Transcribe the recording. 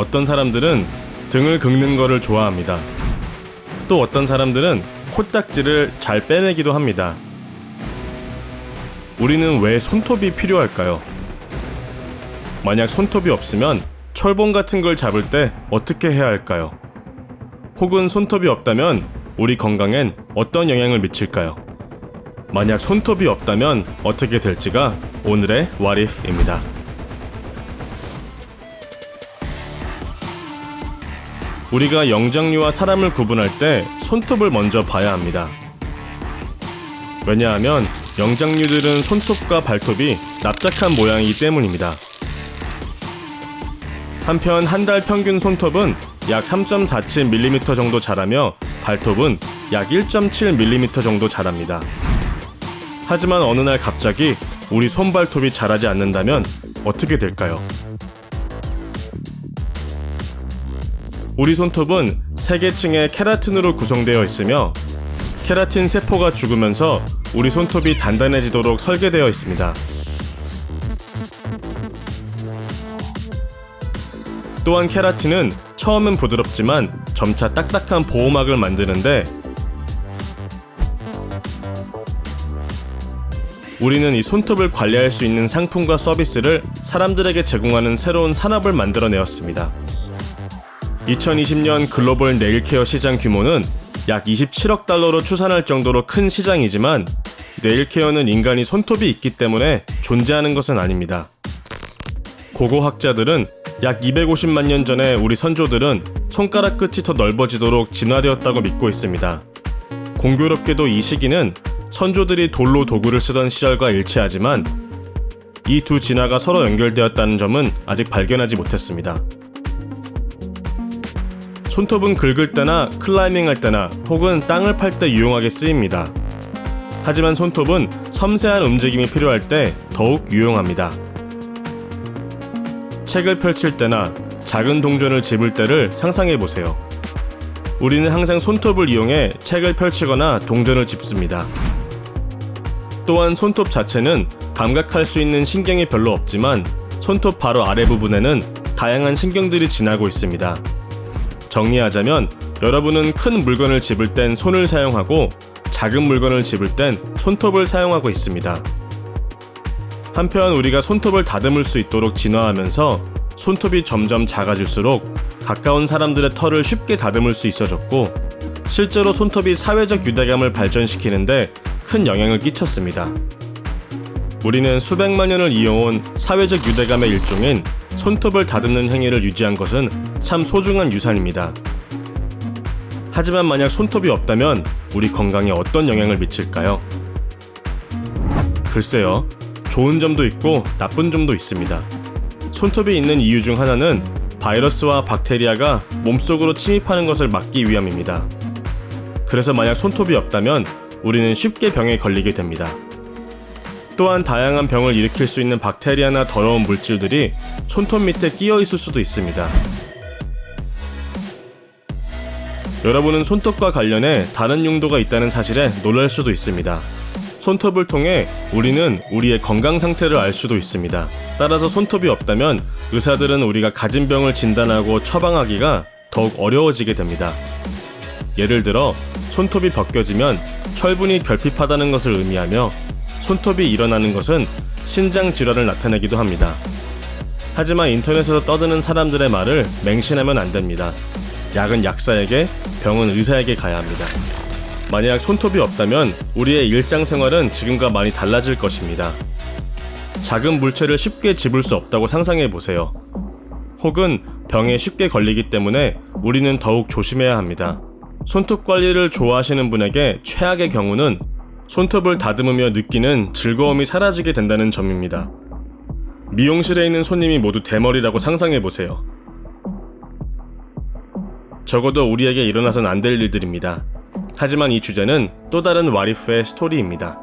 어떤 사람들은 등을 긁는 거를 좋아합니다. 또 어떤 사람들은 코딱지를 잘 빼내기도 합니다. 우리는 왜 손톱이 필요할까요? 만약 손톱이 없으면 철봉 같은 걸 잡을 때 어떻게 해야 할까요? 혹은 손톱이 없다면 우리 건강엔 어떤 영향을 미칠까요? 만약 손톱이 없다면 어떻게 될지가 오늘의 What If입니다. 우리가 영장류와 사람을 구분할 때 손톱을 먼저 봐야 합니다. 왜냐하면 영장류들은 손톱과 발톱이 납작한 모양이기 때문입니다. 한편 한 달 평균 손톱은 약 3.47mm 정도 자라며 발톱은 약 1.7mm 정도 자랍니다. 하지만 어느 날 갑자기 우리 손발톱이 자라지 않는다면 어떻게 될까요? 우리 손톱은 세 개층의 케라틴으로 구성되어 있으며 케라틴 세포가 죽으면서 우리 손톱이 단단해지도록 설계되어 있습니다. 또한 케라틴은 처음은 부드럽지만 점차 딱딱한 보호막을 만드는데 우리는 이 손톱을 관리할 수 있는 상품과 서비스를 사람들에게 제공하는 새로운 산업을 만들어내었습니다. 2020년 글로벌 네일케어 시장 규모는 약 27억 달러로 추산할 정도로 큰 시장이지만 네일케어는 인간이 손톱이 있기 때문에 존재하는 것은 아닙니다. 고고학자들은 약 250만 년 전에 우리 선조들은 손가락 끝이 더 넓어지도록 진화되었다고 믿고 있습니다. 공교롭게도 이 시기는 선조들이 돌로 도구를 쓰던 시절과 일치하지만 이 두 진화가 서로 연결되었다는 점은 아직 발견하지 못했습니다. 손톱은 긁을 때나 클라이밍 할 때나 혹은 땅을 팔 때 유용하게 쓰입니다. 하지만 손톱은 섬세한 움직임이 필요할 때 더욱 유용합니다. 책을 펼칠 때나 작은 동전을 집을 때를 상상해 보세요. 우리는 항상 손톱을 이용해 책을 펼치거나 동전을 집습니다. 또한 손톱 자체는 감각할 수 있는 신경이 별로 없지만 손톱 바로 아래 부분에는 다양한 신경들이 지나고 있습니다. 정리하자면 여러분은 큰 물건을 집을 땐 손을 사용하고 작은 물건을 집을 땐 손톱을 사용하고 있습니다. 한편 우리가 손톱을 다듬을 수 있도록 진화하면서 손톱이 점점 작아질수록 가까운 사람들의 털을 쉽게 다듬을 수 있어졌고 실제로 손톱이 사회적 유대감을 발전시키는데 큰 영향을 끼쳤습니다. 우리는 수백만 년을 이어온 사회적 유대감의 일종인 손톱을 다듬는 행위를 유지한 것은 참 소중한 유산입니다. 하지만 만약 손톱이 없다면 우리 건강에 어떤 영향을 미칠까요? 글쎄요, 좋은 점도 있고 나쁜 점도 있습니다. 손톱이 있는 이유 중 하나는 바이러스와 박테리아가 몸속으로 침입하는 것을 막기 위함입니다. 그래서 만약 손톱이 없다면 우리는 쉽게 병에 걸리게 됩니다. 또한 다양한 병을 일으킬 수 있는 박테리아나 더러운 물질들이 손톱 밑에 끼어 있을 수도 있습니다. 여러분은 손톱과 관련해 다른 용도가 있다는 사실에 놀랄 수도 있습니다. 손톱을 통해 우리는 우리의 건강 상태를 알 수도 있습니다. 따라서 손톱이 없다면 의사들은 우리가 가진 병을 진단하고 처방하기가 더욱 어려워지게 됩니다. 예를 들어 손톱이 벗겨지면 철분이 결핍하다는 것을 의미하며 손톱이 일어나는 것은 신장 질환을 나타내기도 합니다. 하지만 인터넷에서 떠드는 사람들의 말을 맹신하면 안 됩니다. 약은 약사에게, 병은 의사에게 가야 합니다. 만약 손톱이 없다면 우리의 일상생활은 지금과 많이 달라질 것입니다. 작은 물체를 쉽게 집을 수 없다고 상상해 보세요. 혹은 병에 쉽게 걸리기 때문에 우리는 더욱 조심해야 합니다. 손톱 관리를 좋아하시는 분에게 최악의 경우는 손톱을 다듬으며 느끼는 즐거움이 사라지게 된다는 점입니다. 미용실에 있는 손님이 모두 대머리라고 상상해 보세요. 적어도 우리에게 일어나선 안 될 일들입니다. 하지만 이 주제는 또 다른 와리프의 스토리입니다.